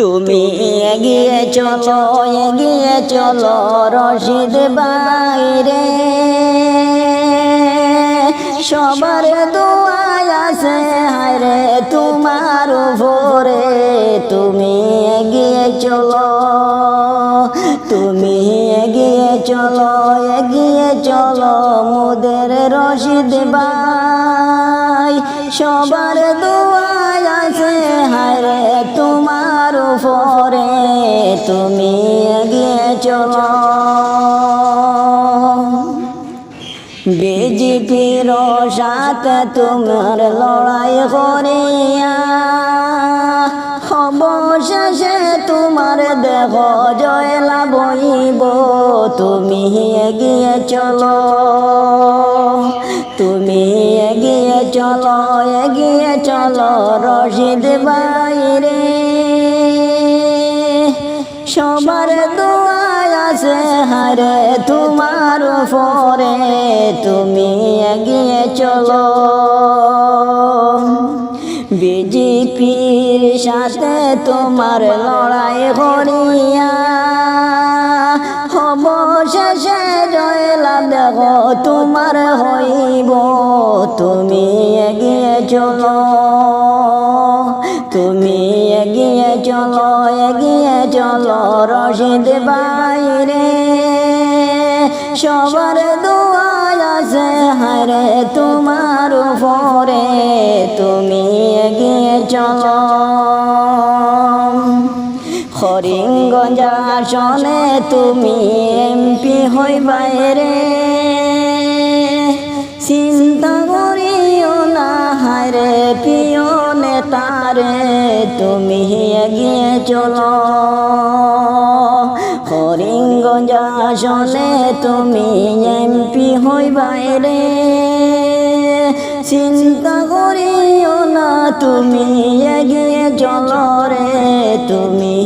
তুমি এগিয়ে চলো এগিয়ে চলো রশিদ বাইরে। সবার দোয়াই আছে হায়রে তোমার উপরে। তুমি এগিয়ে চলো তুমি এগিয়ে চলো এগিয়ে চলো মোদের রশিদ বাই। সবার দোয়াই উপরে তুমি এগিয়ে চলো। বিজেপির সাথে তোমার লড়াই করিয়া, অবশেষে তোমার দেহ জয়লা লাভইব তুমি এগিয়ে চলো, তুমি এগিয়ে চলো এগিয়ে চলো রশিদ বাইরে সবার দোয়াই আছে হারে তোমার উপরে তুমি এগিয়ে চলো। বিজেপির সাথে তোমার লড়াই করিয়া অবশেষে জয়লা দেখো তোমার হইব। তুমি এগিয়ে চলো। তুমি এগিয়ে চলো। চলো রশিদ বাইরে, সবার দোয়াই আছে হারে তোমার উপরে, তুমি এগিয়ে চলো। হরিঙ্গঞ্জ আসনে তুমি এমপি হই বাইরে, চিন্তা করিও না হারে প্রিয় নেতারে তুমি এগিয়ে চলো। হরিঙ্গঞ্জ আসনে তুমি এমপি হই বাইরে চিন্তা করিও না, তুমি এগিয়ে চলো রে। তুমি